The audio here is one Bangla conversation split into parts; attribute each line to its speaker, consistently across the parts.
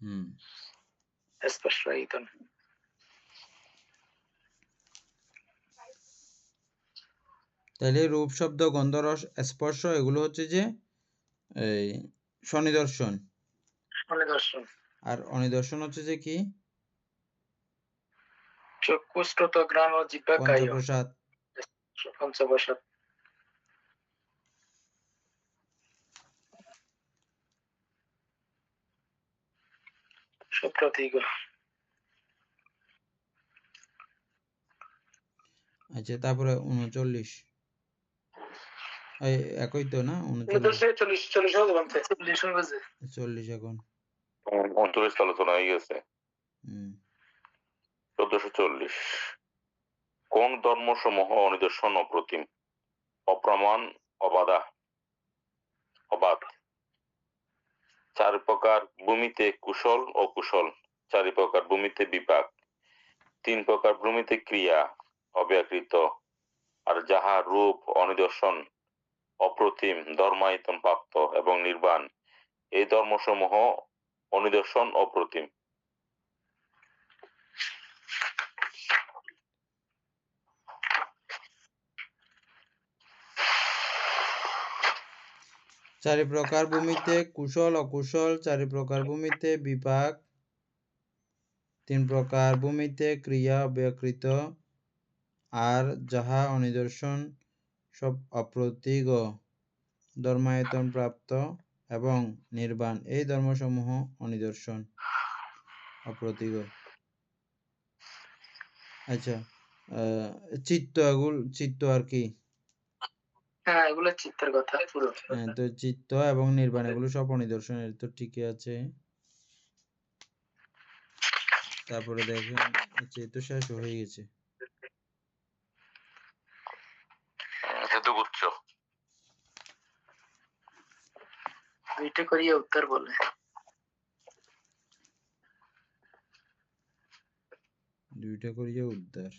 Speaker 1: হুম।
Speaker 2: স্পর্শায়িতন
Speaker 1: তাহলে রূপ শব্দ গন্ধ রস স্পর্শ এগুলো হচ্ছে যে এই স্বনিদর্শন।
Speaker 2: অনিদর্শন
Speaker 1: আর অনিদর্শন হচ্ছে যে কি?
Speaker 2: চক্ষু শ্রোত গ্রাম ও জিব্বা কায়
Speaker 1: পঞ্চপ্রসাদ।
Speaker 2: পঞ্চবসত সুপ্রতীক
Speaker 1: আচ্ছা তারপরে উনচল্লিশ। একই তো না? উনচল্লিশ।
Speaker 2: চল্লিশ
Speaker 1: এখন।
Speaker 3: উনচল্লিশ আলোচনা হয়ে গেছে। চোদ্দশো চল্লিশ। কোন ধর্মসমূহ অপ্রতিম অপ্রমাণ অবাধা অবাধ। চার প্রকার ভূমিতে কুশল ও কুশল চার প্রকার ভূমিতে বিপাক। তিন প্রকার ভূমিতে ক্রিয়া অব্যাকৃত আর যাহা রূপ, অনিদর্শন, অপ্রতিম ধর্মায়তন প্রাপ্ত এবং নির্বাণ, এই ধর্মসমূহ অনিদর্শন, অপ্রতিম।
Speaker 1: চারি প্রকার ভূমিতে কুশল, অকুশল চারি প্রকার ভূমিতে বিপাক তিন প্রকার ভূমিতে ক্রিয়া অব্যকৃত আর যাহা অনিদর্শন সব অপ্রতীগ ধর্মায়তন প্রাপ্ত এবং নির্বাণ এই ধর্মসমূহ অনিদর্শন অপ্রতিগ আচ্ছা চিত্ত এগুল, চিত্ত আর কি?
Speaker 2: হ্যাঁ এগুলো চিত্রের কথা পুরো।
Speaker 1: হ্যাঁ, তো চিত্ত এবং নির্বাণ এগুলো সব অনিদর্শনের তো ঠিকই আছে। তারপরে দেখেন আচ্ছা তো শেষ হয়ে গেছে।
Speaker 2: দুইটা করিয়ে উত্তর বলে।
Speaker 1: দুইটা করিয়া উদ্ধার।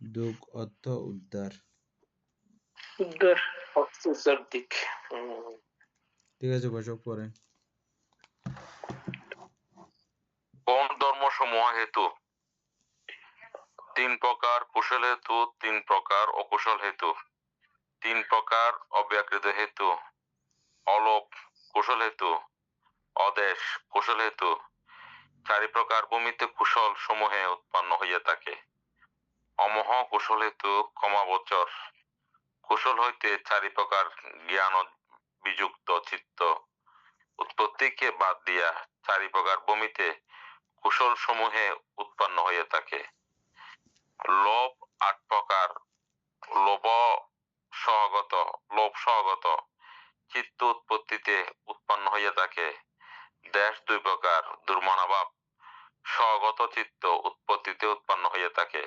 Speaker 1: দুঃখ অর্থ উদ্ধার।
Speaker 2: উত্তর উত্তর দিক।
Speaker 1: ঠিক আছে বসক পরে।
Speaker 3: কোন ধর্মসমূহ হেতু। তিন প্রকার কুশল হেতু তিন প্রকার অকুশল হেতু। তিন প্রকার অব্যাকৃত হেতু। অলোপ কুশল হেতু অদেশ কুশল হেতু। চারি প্রকার ভূমিতে কুশল সমূহে উৎপন্ন হইয়া থাকে। অমহ কুশল হেতু কমাবচর কুশল হইতে চারি প্রকার জ্ঞান বিযুক্ত চিত্ত উৎপত্তিকে বাদ দিয়া চারি প্রকার ভূমিতে কুশল সমূহে উৎপন্ন হইয়া থাকে। লোভ আট প্রকার, লোভ সহগত লোভ সহগত, চিত্ত উৎপত্তিতে উৎপন্ন হইয়া থাকে। দেশ দুই প্রকার দুর্মনাভাব স্বগত চিত্ত উৎপত্তিতে উৎপন্ন হইয়া থাকে।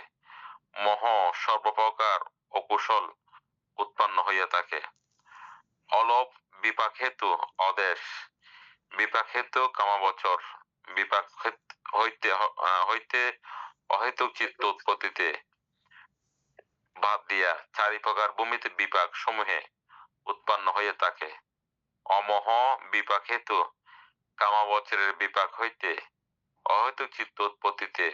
Speaker 3: মহ সর্বপ্রকার অকুশল উৎপন্ন হইয়া থাকে। অলোভ বিপাক হেতু অদেশ বিপাক হেতু কামাবচর বিপাক হইতে হইতে অহেতুক চিত্ত উৎপত্তিতে বাদ দিয়া চারি প্রকার ভূমিতে বিপাক সমূহে উৎপন্ন হইয়া থাকে। অমহ বিপাক হেতু কামাবচরের বিপাক হইতে অহেতুক চিত্ত উৎপত্তিতে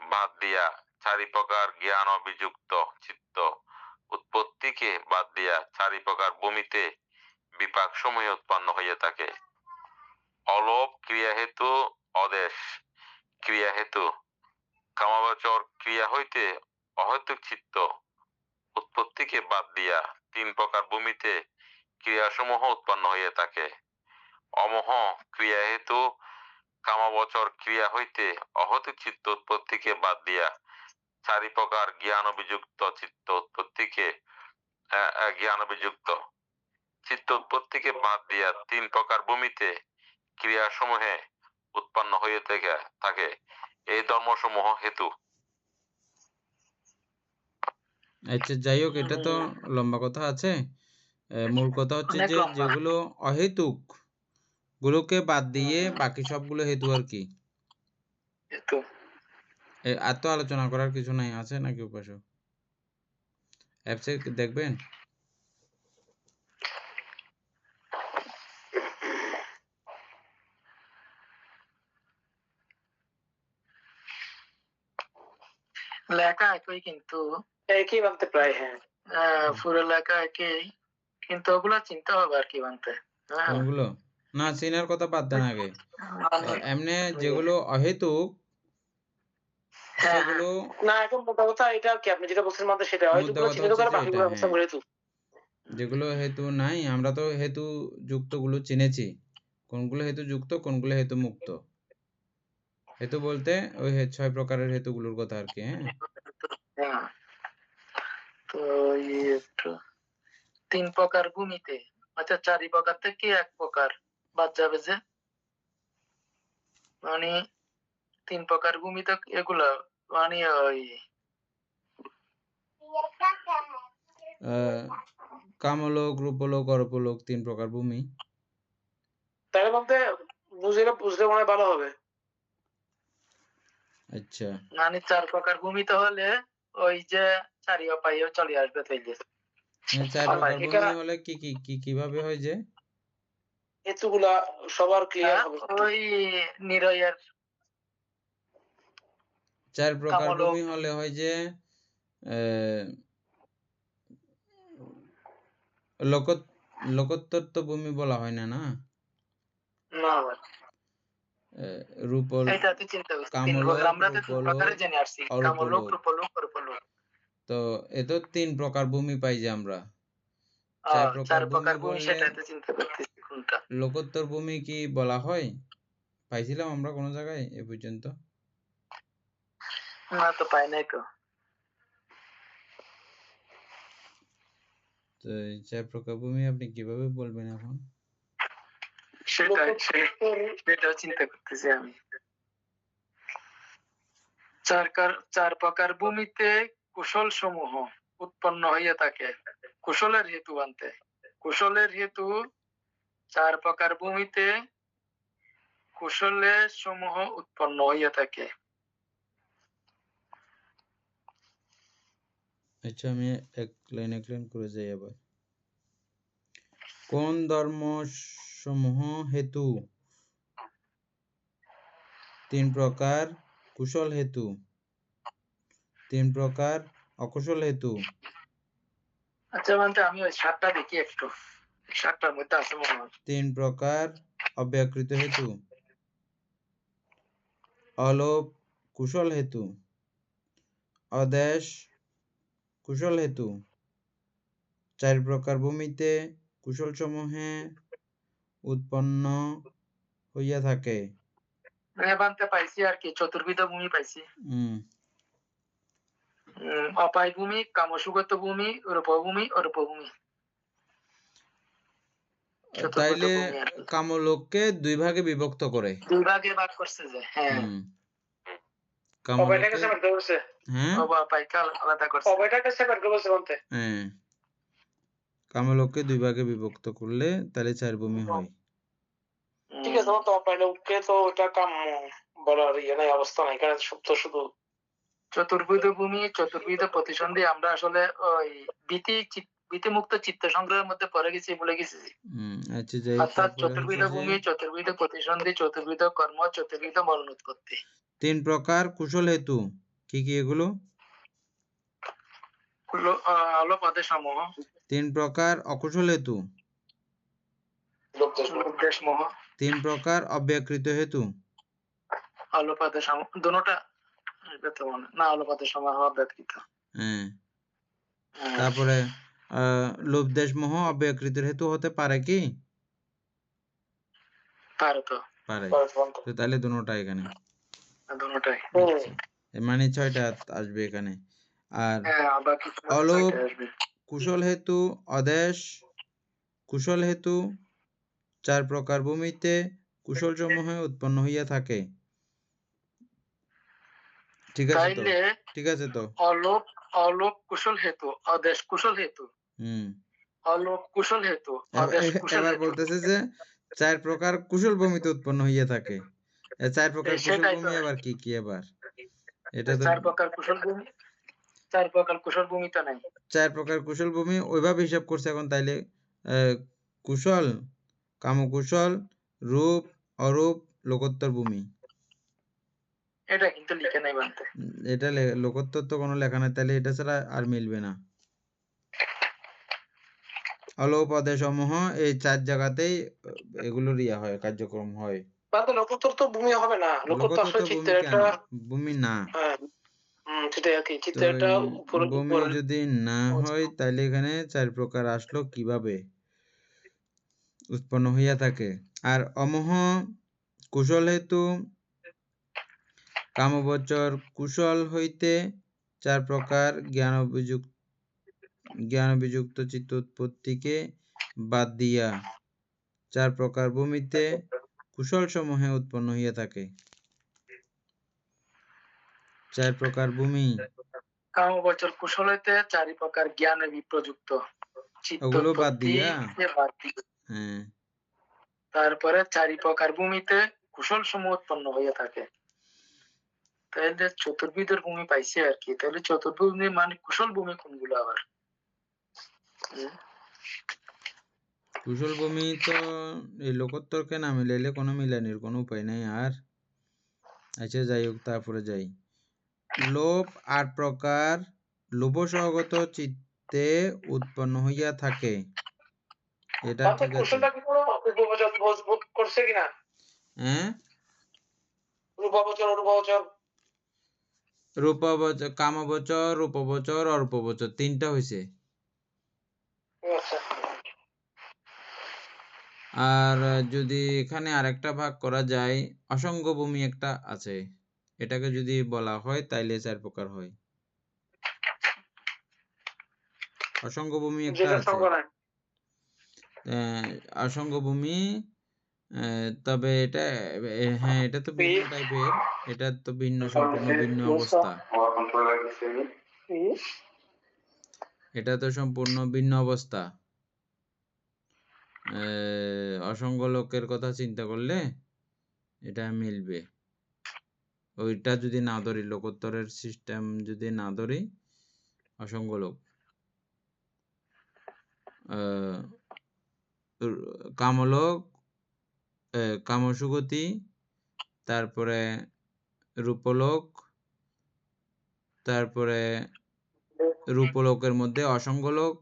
Speaker 3: বাদ দিয়া চারি প্রকার জ্ঞান অভিযুক্ত চিত্ত উৎপত্তিকে বাদ দিয়া চারি প্রকার ভূমিতে বিপাক সমূহে উৎপন্ন হইয়া থাকে। অলোপ ক্রিয়া হেতু অদেশ ক্রিয়া হেতু কামাবাচর ক্রিয়া হইতে অহেতুক চিত্ত। উৎপত্তিকে বাদ দিয়া তিন প্রকার ভূমিতে ক্রিয়াসমূহ উৎপন্ন হইয়া থাকে। অমোহ ক্রিয়া হেতু কামাবচর ক্রিয়া হইতে অহেতুক চিত্ত উৎপত্তিকে বাদ দিয়া চারি প্রকার জ্ঞান অভিযুক্ত চিত্ত উৎপত্তিকে জ্ঞান অভিযুক্ত চিত্ত উৎপত্তিকে বাদ দিয়া তিন প্রকার ভূমিতে ক্রিয়াসমূহে উৎপন্ন হয়ে থেকে থাকে। এই ধর্মসমূহ হেতু।
Speaker 1: আচ্ছা যাই হোক এটা তো লম্বা কথা আছে। মূল কথা হচ্ছে যে যেগুলো অহেতুক গুলোকে বাদ দিয়ে বাকি সবগুলো হেতু আর কি? এত আলোচনা করার কিছু নাই আছে নাকি উপাসক? অ্যাপসে দেখবেন?
Speaker 2: লেখা একই কিন্তু।
Speaker 4: একই বানতে প্রায় হ্যাঁ।
Speaker 2: পুরো লেখা একই কিন্তু ওগুলো চিনতে হবে আর কি বানতে হ্যাঁ।
Speaker 1: ওগুলো? না চিনার কথা বাদ দেন আগে। এমনি হ্যাঁ। যেগুলো অহেতুক সেগুলো
Speaker 4: না এখন মোটা কথা এটা কি আপনি যেটা বলছেন মাত্র সেটা হয়তো
Speaker 1: মোদ্দা
Speaker 4: চিহ্নিত করে বাকিগুলো
Speaker 1: এটা, হ্যাঁ।
Speaker 4: হেতু
Speaker 1: যেগুলো হেতু নাই আমরা তো হেতু যুক্তগুলো চিনেছি। কোনগুলো হেতু যুক্ত কোনগুলো হেতু মুক্ত। হেতু বলতে ওই ছয় প্রকারের হেতুগুলোর কথা আর কি হ্যাঁ।
Speaker 2: হ্যাঁ। তো একটু তিন প্রকার ভূমিতে আচ্ছা চারি প্রকার থেকে এক প্রকার। বাদ যাবে যে। মানে তিন প্রকার ভূমিতে এগুলা মানে ওই
Speaker 1: কামলোক রূপলোক অরূপলোক তিন প্রকার ভূমি।
Speaker 4: তার মধ্যে বুঝলে বুঝলে মনে ভালো হবে।
Speaker 1: আচ্ছা।
Speaker 2: মানে চার প্রকার ভূমিতে হলে ওই যে চারি অপায় চলে আসবে তাইলে।
Speaker 1: মানে চার প্রকার ভূমি হলে কি কি কি কীভাবে হয় যে?
Speaker 4: এতগুলা সবার ক্লিয়ার হবে।
Speaker 2: ওই নিরয়ের
Speaker 1: চার প্রকার ভূমি হলে হয় যে আহ, লোকত লোকোত্তর ভূমি বলা হয় না না? রূপল
Speaker 2: তো
Speaker 1: এ তো তিন প্রকার ভূমি পাই যে আমরা। চার প্রকার ভূমি
Speaker 2: প্রকার ভূমি চিন্তা করতেছি কোনটা?
Speaker 1: লোকোত্তর ভূমি কি বলা হয়? পাইছিলাম আমরা কোনো জায়গায় এ পর্যন্ত।
Speaker 2: না তো পাই নাই তো
Speaker 1: তো এই চার প্রকার ভূমি আপনি কীভাবে বলবেন এখন?
Speaker 2: সেটাই
Speaker 4: লোক-
Speaker 2: সে- সেটাও চিন্তা করতেছি আমি। চার চার প্রকার ভূমিতে কুশল সমূহ উৎপন্ন হইয়া থাকে। কুশলের হেতু আনতে। কুশলের হেতু চার প্রকার ভূমিতে কুশলের সমূহ উৎপন্ন হইয়া থাকে।
Speaker 1: আচ্ছা আমি এক লাইন এক লাইন করে যাই আবার। কোন ধর্ম সমূহ হেতু? তিন প্রকার কুশল হেতু। তিন প্রকার অকুশল হেতু।
Speaker 2: আচ্ছা মানতে আমি ওই সাতটা দেখি একটু। সাতটার মধ্যে আছে মনে হয়।
Speaker 1: তিন প্রকার অব্যাকৃত হেতু। অলোপ কুশল হেতু। অদেশ কুশল হেতু। চার প্রকার ভূমিতে কুশল সমূহে উৎপন্ন হইয়া থাকে।
Speaker 2: বানতে পাইছি আর কি চতুর্বিধ ভূমি পাইছি। অপায় ভূমি কামসুগত ভূমি রূপভূমি অরূপভূমি।
Speaker 1: তাইলে কামলোককে দুই ভাগে বিভক্ত করে।
Speaker 2: দুই ভাগে ভাগ করছে যে হ্যাঁ।
Speaker 1: হ্যাঁ
Speaker 2: অবা আলাদা করছে
Speaker 4: বলতে
Speaker 1: হ্যাঁ কামলোককে দুই ভাগে বিভক্ত করলে তাহলে চার ভূমি হয়
Speaker 4: ঠিক আছে তো তো ওটা কাম বলার ইয়ে নাই অবস্থা নাই কারণ শুধু
Speaker 2: চতুর্বিধ ভূমি চতুর্বিধ প্রতিসন্ধি আমরা আসলে ওই ভীতি ভীতিমুক্ত চিত্ত সংগ্রহের মধ্যে পড়ে গেছি বলে গেছি
Speaker 1: হুম, আচ্ছা
Speaker 2: অর্থাৎ চতুর্বিধ ভূমি চতুর্বিধ প্রতিসন্ধি চতুর্বিধ কর্ম চতুর্বিধ মরণ উৎপত্তি
Speaker 1: তিন প্রকার কুশল হেতু। কি কি এগুলো? তিন প্রকার অকুশল হেতু। তিন প্রকার অব্যাকৃত হেতু।
Speaker 2: ব্যক্তিত
Speaker 1: হ্যাঁ। তারপরে আহ লোভ দেশ মোহ অব্যাকৃতের হেতু হতে পারে কি?
Speaker 2: পারে তো।
Speaker 1: পারে। তাহলে দুটোটা এখানে। মানে ছয়টা আসবে এখানে। আর
Speaker 2: হ্যাঁ
Speaker 1: অলোপ কুশল হেতু অদেশ কুশল হেতু চার প্রকার ভূমিতে কুশল সমূহে উৎপন্ন হইয়া থাকে। ঠিক আছে তো? ঠিক আছে তো?
Speaker 2: অলোপ অলোপ কুশল হেতু অদেশ কুশল হেতু।
Speaker 1: হুম।
Speaker 2: অলোপ কুশল হেতু অদেশ কুশল হেতু।
Speaker 1: বলতেছে যে চার প্রকার কুশল ভূমিতে উৎপন্ন হইয়া থাকে। চার প্রকার কুশল ভূমি আবার কি কি আবার? এটা তো
Speaker 2: চার প্রকার কুশল ভূমি চার প্রকার কুশল ভূমি তো নাই।
Speaker 1: চার প্রকার কুশল ভূমি ওইভাবে হিসাব করছে এখন তাইলে কুশল কামকুশল রূপ অরূপ লোকোত্তর ভূমি।
Speaker 2: এটা কিন্তু লিখে নাই বানতে
Speaker 1: এটা লোকোত্তর তো কোনো লেখা নাই তাহলে এটা ছাড়া আর মিলবে না। অলোপদে সমূহ এই চার জায়গাতেই এগুলোর ইয়া হয় কার্যক্রম হয়।
Speaker 4: বাদ লোকোত্তর তো ভূমি হবে না। লোকোত্তর আসলে
Speaker 1: কেন?
Speaker 4: একটা
Speaker 1: ভূমি না।
Speaker 4: হ্যাঁ
Speaker 1: ভূমি যদি না হয় তাহলে এখানে চার প্রকার আসলো কীভাবে? উৎপন্ন হইয়া থাকে। আর অমোহ কুশল হেতু কামবচর কুশল হইতে চার প্রকার জ্ঞান অভিযুক্ত জ্ঞান অভিযুক্ত চিত্ত উৎপত্তিকে বাদ দিয়া চার প্রকার ভূমিতে কুশল সমূহে উৎপন্ন হইয়া থাকে। চার প্রকার ভূমি।
Speaker 2: কামবচর কুশল হইতে চারি প্রকার জ্ঞানে বিপ্রযুক্ত।
Speaker 1: ওগুলো বাদ দিয়া? হ্যাঁ।
Speaker 2: তারপরে চারি প্রকার ভূমিতে কুশল সমূহ উৎপন্ন হয়ে থাকে। তাহলে চতুর্বিধের ভূমি পাইছে আর কি। তাহলে চতুর্ভূমি মানে কুশল ভূমি কোনগুলো আবার?
Speaker 1: কুশল ভূমি তো এই লোকোত্তরকে না মিলাইলে কোনো মিলানির কোনো উপায় নাই আর। আচ্ছা যাই হোক তারপরে যাই। লোভ আট প্রকার লোভ সহগত চিত্তে উৎপন্ন হইয়া থাকে। এটা
Speaker 4: বাদ
Speaker 1: ঠিক আছে।
Speaker 4: করছে কিনা?
Speaker 1: হ্যাঁ?
Speaker 4: রূপবচন অরূপবচন।
Speaker 1: রূপবচর কামবচর রূপবচর অরূপবচর তিনটা হয়েছে
Speaker 4: আচ্ছা।
Speaker 1: আর যদি এখানে আরেকটা ভাগ করা যায় অসংখ্য ভূমি একটা আছে। এটাকে যদি বলা হয় তাইলে চার প্রকার হয়। অসংখ্য ভূমি একটা আছে। অসংখ্য ভূমি তবে এটা হ্যাঁ এটা তো ভিন্ন টাইপের এটা তো ভিন্ন সম্পূর্ণ ভিন্ন অবস্থা। এটা তো সম্পূর্ণ ভিন্ন অবস্থা। অসংখ্য লোকের কথা চিন্তা করলে এটা মিলবে। ওইটা যদি না ধরি, লোকোত্তরের সিস্টেম যদি না ধরি, অসংখ্য লোক। কামলোক কামসুগতি, তারপরে রূপলোক, তারপরে রূপলোকের মধ্যে অসংখ্য লোক,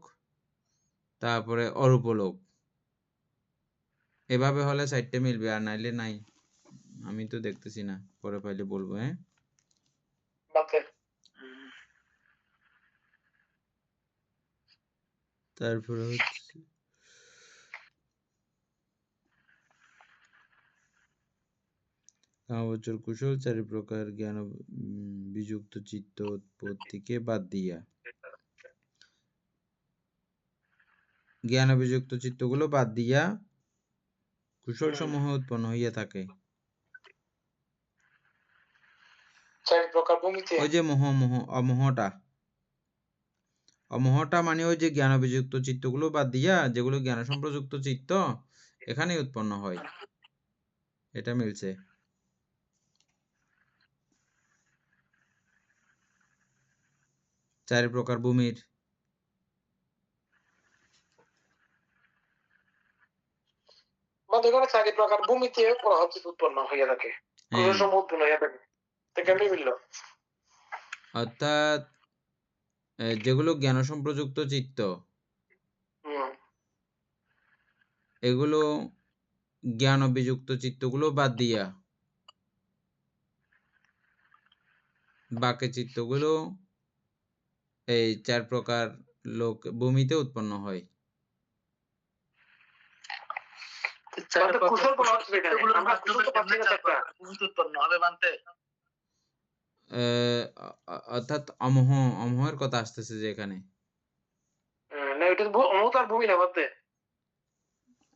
Speaker 1: তারপরে অরূপলোক। এভাবে হলে সাইডটা মিলবে আর নাইলে নাই। আমি তো দেখতেছি না পরে পাইলে বলব হ্যাঁ। তারপরে হচ্ছে কামবচর কুশল চারি প্রকার জ্ঞান বিযুক্ত চিত্ত উৎপত্তিকে বাদ দিয়া। জ্ঞান অভিযুক্ত চিত্তগুলো বাদ দিয়া কুশল সমূহ উৎপন্ন হইয়া থাকে।
Speaker 4: চার প্রকার ভূমিতে।
Speaker 1: ওই যে মোহ মোহ অমোহটা। অমোহটা মানে ওই যে জ্ঞান অভিযুক্ত চিত্তগুলো বাদ দিয়া যেগুলো জ্ঞান সম্প্রযুক্ত চিত্ত এখানেই উৎপন্ন হয়। এটা মিলছে। চারি প্রকার ভূমির।
Speaker 4: বাদ এখানে চারি প্রকার ভূমিতে উৎপন্ন হয়ে থাকে উৎপন্ন হয়ে থাকে তো কেমনি মিলল
Speaker 1: অর্থাৎ যেগুলো জ্ঞান সম্প্রযুক্ত চিত্ত এগুলো জ্ঞান অভিযুক্ত চিত্তগুলো বাদ দিয়া বাকি চিত্তগুলো এই চার প্রকার লোক ভূমিতে উৎপন্ন হয়। অর্থাৎ অমোহ অমোহের কথা আসতেছে যে এখানে।
Speaker 4: না এটা তো অমত ভূমি না বাদে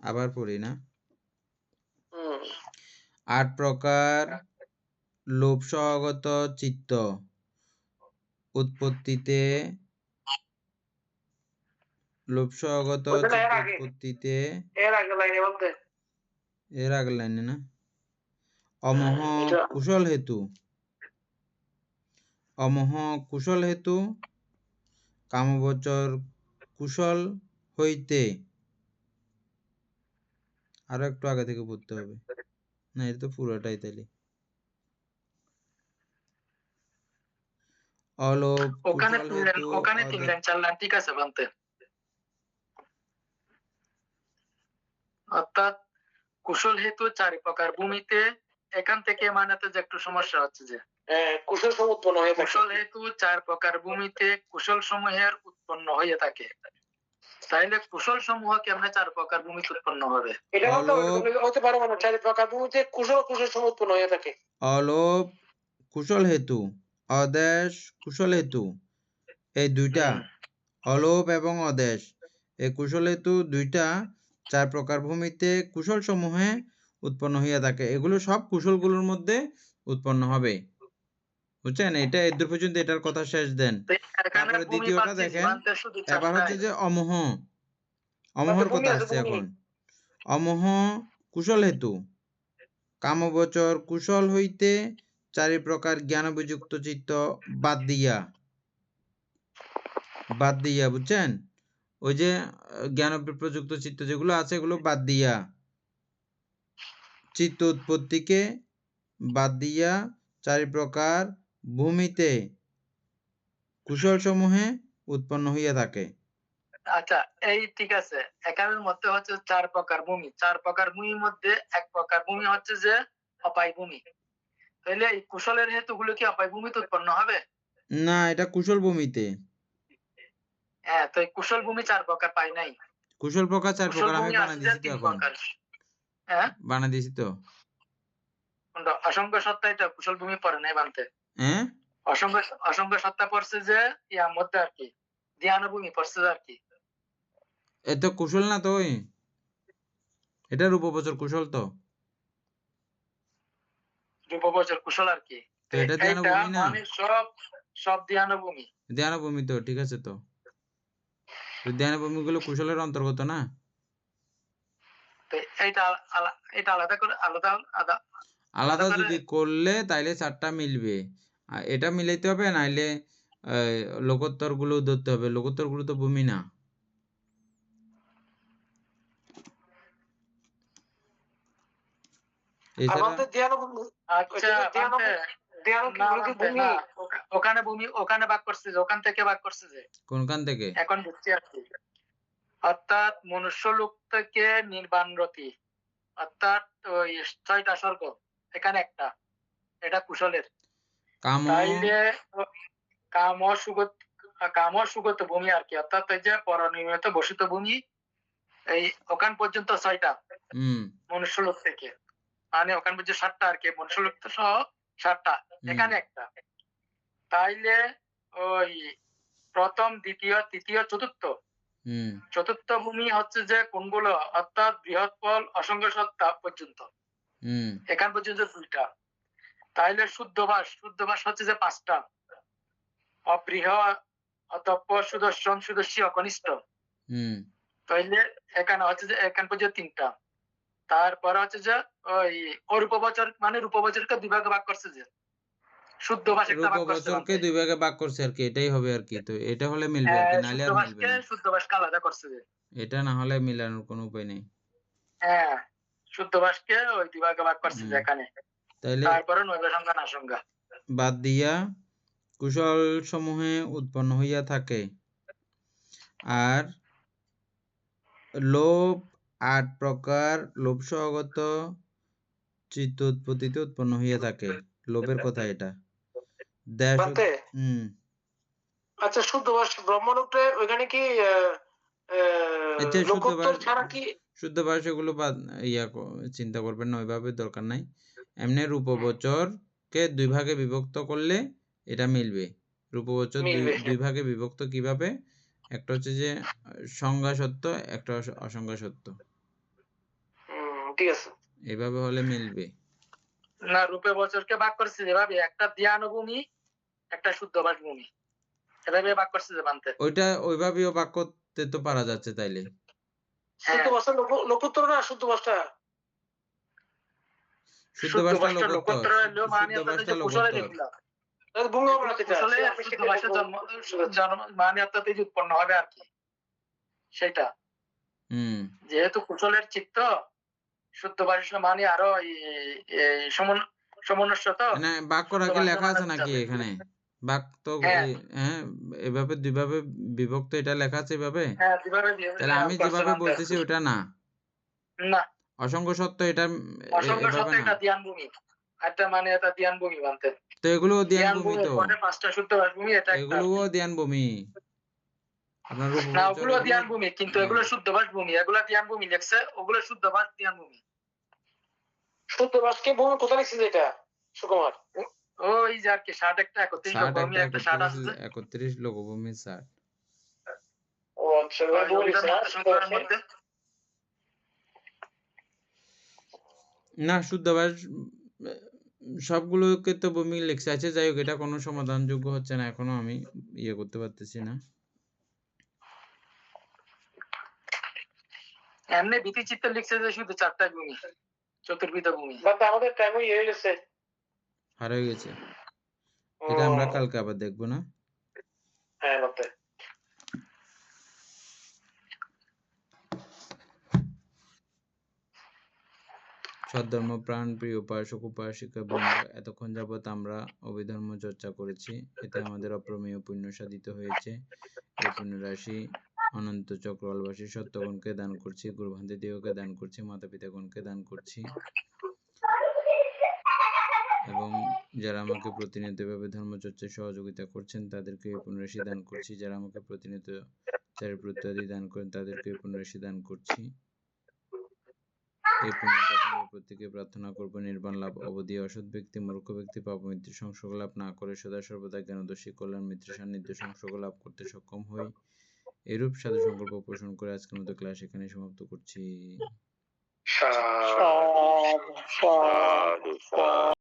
Speaker 1: আবার পড়ি না? আট প্রকার লোভ সহগত চিত্ত উৎপত্তিতে লোভ সহগত উৎপত্তিতে
Speaker 4: এর আগে লাইনে বাদে
Speaker 1: এর আগের লাইনে না? অমোহ
Speaker 4: এটা-
Speaker 1: কুশল হেতু। অমোহ কুশল হেতু কামবচর কুশল হইতে। আরও একটু আগে থেকে পড়তে হবে। না এটা তো পুরোটাই তাইলে। অলোপ
Speaker 2: ওখানে তিন লাইন ওখানে তিন লাইন চার লাইন ঠিক আছে বানতে। অর্থাৎ কুশল হেতু চারি প্রকার। ভূমিতে এখান থেকে মানাতে যে একটু সমস্যা হচ্ছে যে।
Speaker 4: হ্যাঁ, কুশল উৎপন্ন হয়ে থাকে।
Speaker 2: কুশল হেতু চার প্রকার। ভূমিতে কুশল সমূহের উৎপন্ন হয়ে থাকে। তাইলে কুশল সমূহ কেমনে চার প্রকার ভূমিতে উৎপন্ন হবে?
Speaker 4: এটা হতে পারো মানে চারি প্রকার। ভূমিতে কুশল কুশল সম উৎপন্ন হয়ে থাকে।
Speaker 1: অলোপ কুশল হেতু অদেশ কুশল হেতু এই দুইটা। অলোপ এবং অদেশ এই কুশল হেতু দুইটা চার প্রকার ভূমিতে কুশল সমূহে উৎপন্ন হইয়া থাকে। এগুলো সব কুশলগুলোর মধ্যে উৎপন্ন হবে। বুঝছেন? এটা এদূর পর্যন্ত এটার কথা শেষ দেন। তারপরে দ্বিতীয়টা দেখেন, এবার হচ্ছে যে অমোহ। অমোহর কথা আসছে এখন। অমোহ কুশল হেতু। কামবচর কুশল হইতে চারি প্রকার জ্ঞান বিযুক্ত চিত্ত বাদ দিয়া। বাদ দিয়া বুঝছেন? ওই যে জ্ঞান প্রযুক্ত চিত্ত যেগুলো আছে এগুলো বাদ দিয়া। চিত্ত উৎপত্তিকে বাদ দিয়া চারি প্রকার ভূমিতে কুশল সমূহে উৎপন্ন হইয়া থাকে।
Speaker 2: আচ্ছা এই ঠিক আছে। এখানের মধ্যে হচ্ছে চার প্রকার ভূমি। চার প্রকার ভূমির মধ্যে এক প্রকার ভূমি হচ্ছে যে অপায় ভূমি। তাহলে এই কুশলের হেতুগুলো কি অপায় ভূমিতে উৎপন্ন হবে?
Speaker 1: না এটা কুশল ভূমিতে।
Speaker 2: হ্যাঁ তো কুশল ভূমি চার প্রকার পাই নাই।
Speaker 1: কুশল প্রকার চার প্রকার আমি বানা দিয়েছি তো এখন।
Speaker 2: হ্যাঁ?
Speaker 1: বানা দিয়েছি তো।
Speaker 2: অসংখ্য সত্তা এটা কুশল ভূমি পড়ে নাই বানতে।
Speaker 1: হ্যাঁ
Speaker 2: অসংখ্য অসংখ্য সত্তা পড়ছে যে ইয়ার মধ্যে আর কি ধ্যান ভূমি পড়ছে আর কি।
Speaker 1: এ তো কুশল না তো ওই? এটা রূপবচর কুশল তো।
Speaker 2: রূপবচর কুশল আর কি।
Speaker 1: এটা ধ্যান ভূমি না?
Speaker 2: মানে সব সব ধ্যান ভূমি
Speaker 1: ধ্যান ভূমি তো ঠিক আছে তো। তো ধ্যান কুশলের অন্তর্গত না?
Speaker 2: এটা আলাদা করে আলাদা আলাদা
Speaker 1: আলাদা যদি করলে তাইলে চারটা মিলবে। এটা মিলাইতে হবে নাইলে লোকোত্তরগুলো ধরতে হবে। লোকোত্তরগুলো তো ভূমি না। এছাড়া
Speaker 4: আমাদের ধ্যান
Speaker 2: আচ্ছা ওখানে ভূমি ওখানে ভাগ করছে যে ওখান থেকে ভাগ করছে যে?
Speaker 1: কোনখান থেকে?
Speaker 2: এখন বুঝছি আর কি। অর্থাৎ মনুষ্য লোক থেকে নির্বাণরতি। অর্থাৎ ওই ছয়টা স্বর্গ এখানে একটা। এটা কুশলের।
Speaker 1: কাম
Speaker 2: তাইলে কাম সুগত কাম সুগত ভূমি আর কি। অর্থাৎ এই যে পরনিয়মিত বসিত ভূমি এই ওখান পর্যন্ত ছয়টা।
Speaker 1: হুম।
Speaker 2: মনুষ্য লোক থেকে। মানে ওখান পর্যন্ত সাতটা আর কি। মনুষ্য লোক তো সহ সাতটা এখানে একটা। তাইলে ওই প্রথম দ্বিতীয় তৃতীয় চতুর্থ। চতুর্থ ভূমি হচ্ছে যে কোনগুলো অর্থাৎ বৃহৎ ফল অসংখ্য সত্তা পর্যন্ত এখান পর্যন্ত দুইটা। তাইলে শুদ্ধ বাস শুদ্ধ বাস হচ্ছে যে পাঁচটা। অবৃহ অতপ্প সুদর্শন সুদর্শী অকনিষ্ঠ। তাইলে এখানে হচ্ছে যে এখান পর্যন্ত তিনটা। তারপরে হচ্ছে যে ওই অরূপবচর মানে রূপবচরকে দুই ভাগে ভাগ করছে যে। শুদ্ধ ভাষ একটা ভাগ করছে
Speaker 1: রূপবচরকে দুই ভাগে ভাগ করছে আর কি এটাই হবে আর কি। তো এটা হলে মিলবে আর কি
Speaker 2: হ্যাঁ,
Speaker 1: নাহলে আর মিলবে না।
Speaker 2: শুদ্ধ ভাষকে আলাদা করছে যে।
Speaker 1: এটা না হলে মিলানোর কোনো উপায় নেই।
Speaker 2: হ্যাঁ শুদ্ধ ভাষকে ওই দুই ভাগে ভাগ করছে এখানে।
Speaker 1: তাইলে
Speaker 2: তারপরে নৈব সংজ্ঞা না সংজ্ঞা।
Speaker 1: বাদ দিয়া কুশল সমূহে উৎপন্ন হইয়া থাকে। আর লোভ আট প্রকার লোভ সহগত চিত্ত উৎপত্তিতে উৎপন্ন হইয়া থাকে। লোভের কথা এটা। দেশ
Speaker 4: আচ্ছা শুদ্ধ ওইখানে কি
Speaker 1: আচ্ছা, শুদ্ধ
Speaker 4: ছাড়া কি
Speaker 1: শুদ্ধ ভাষা এগুলো বাদ ইয়া চিন্তা করবেন না ওইভাবে দরকার নাই। এমনি রূপবচর কে দুই ভাগে বিভক্ত করলে এটা মিলবে। রূপবচর দুই দুই ভাগে বিভক্ত কীভাবে? একটা হচ্ছে যে সংজ্ঞা সত্য একটা অস- অসংজ্ঞা সত্য।
Speaker 4: ঠিক আছে।
Speaker 1: এভাবে হলে মিলবে।
Speaker 2: না রূপে বছরকে ভাগ করছে যেভাবে একটা ধ্যান ভূমি একটা শুদ্ধ ভাষ ভূমি এভাবে ভাগ করছে যে বানতে
Speaker 1: ওইটা ওইভাবেও বাক করতে তো পারা যাচ্ছে তাইলে।
Speaker 2: হ্যাঁ।
Speaker 4: শুদ্ধ ভাষা লোকোত্তর না শুদ্ধ ভাষা
Speaker 1: শুদ্ধ ভাষা লোকোত্তর। শুদ্ধ ভাষা লোকোত্তর।
Speaker 2: উৎপন্ন হবে আর কি। সেটা যেহেতু কুশলের চিত্ত শুদ্ধ ভাষা মানে আরও তো
Speaker 1: মানে কি লেখা আছে নাকি এখানে? বাক তো
Speaker 2: হ্যাঁ।
Speaker 1: হ্যাঁ এভাবে দুইভাবে বিভক্ত এটা লেখা আছে এভাবে?
Speaker 2: হ্যাঁ
Speaker 1: তাহলে আমি যেভাবে বলতেছি ওটা না।
Speaker 2: না।
Speaker 1: অসংখ্য সত্য এটা
Speaker 2: অসংখ্য সত্য এটা ধ্যান একটা মানে এটা ভূমি
Speaker 1: তো এগুলো ধ্যান
Speaker 2: ধ্যান
Speaker 1: ভূমি
Speaker 2: ভূমি
Speaker 1: তো
Speaker 2: পাঁচটা শুদ্ধ ভূমি এটা
Speaker 1: এগুলোও ধ্যান আপনার
Speaker 2: না ওগুলো
Speaker 1: চলে-
Speaker 2: ধ্যান ভূমি কিন্তু এগুলো শুদ্ধ ভাষ ভূমি এগুলো ধ্যান ভূমি লেখছে ওগুলো শুদ্ধ ধ্যান ভূমি
Speaker 4: বাসকে ভূমি কোথায় লিখছিস এটা? সুকুমার।
Speaker 2: ওই যে আর কি ষাট একটা একত্রিশ
Speaker 1: ষাট
Speaker 2: ভূমি
Speaker 1: একটা
Speaker 2: ষাট আছে।
Speaker 1: একত্রিশ- লোকভূমি ষাট।
Speaker 4: ও আচ্ছা না?
Speaker 1: সবগুলোকে তো ভূমি লেখছে আছে যাই হোক এটা কোনো সমাধানযোগ্য হচ্ছে না এখনও আমি ইয়ে করতে পারতেছি না।
Speaker 2: এমনি ভীতি চিত্র লিখছে যে শুধু চারটা ভূমি চতুর্বিধ ভূমি
Speaker 4: বাট আমাদের টাইম হয়ে গেছে।
Speaker 1: আর হয়ে গেছে। এটা আমরা কালকে আবার দেখব না?
Speaker 4: হ্যাঁ বাতে
Speaker 1: সদ্ধর্ম প্রাণ প্রিয় উপাসক উপাসিকা বৃন্দ এতক্ষণ যাবৎ আমরা অভিধর্ম চর্চা করেছি। এতে আমাদের অপ্রমেয় পুণ্য সাধিত হয়েছে। এই পুণ্য রাশি অনন্ত চক্রবালবাসী সত্যগণকে দান করছি, গুরুভান্তি দেহকে দান করছি মাতা পিতাগণকে দান করছি। এবং যারা আমাকে প্রতিনিয়ত ভাবে ধর্মচর্চায় সহযোগিতা করছেন, তাদেরকে পুনরাশি দান করছি। যারা আমাকে প্রতিনিয়ত চারিপ্র ইত্যাদি দান করেন, তাদেরকে পুনরাশি দান করছি। এই পুণ্যের প্রত্যেকে প্রার্থনা করব, নির্বাণ লাভ, অবধি অসৎ ব্যক্তি, মূর্খ ব্যক্তি, পাপ মৃত্যু সংসর্গ লাভ না করে সদা সর্বদা জ্ঞানদর্শী কল্যাণ মিত্র সান্নিধ্য সংসর্গ লাভ করতে সক্ষম হই। এরূপ সাধু সম্পর্ক পোষণ করে আজকের মতো ক্লাস এখানে সমাপ্ত করছি।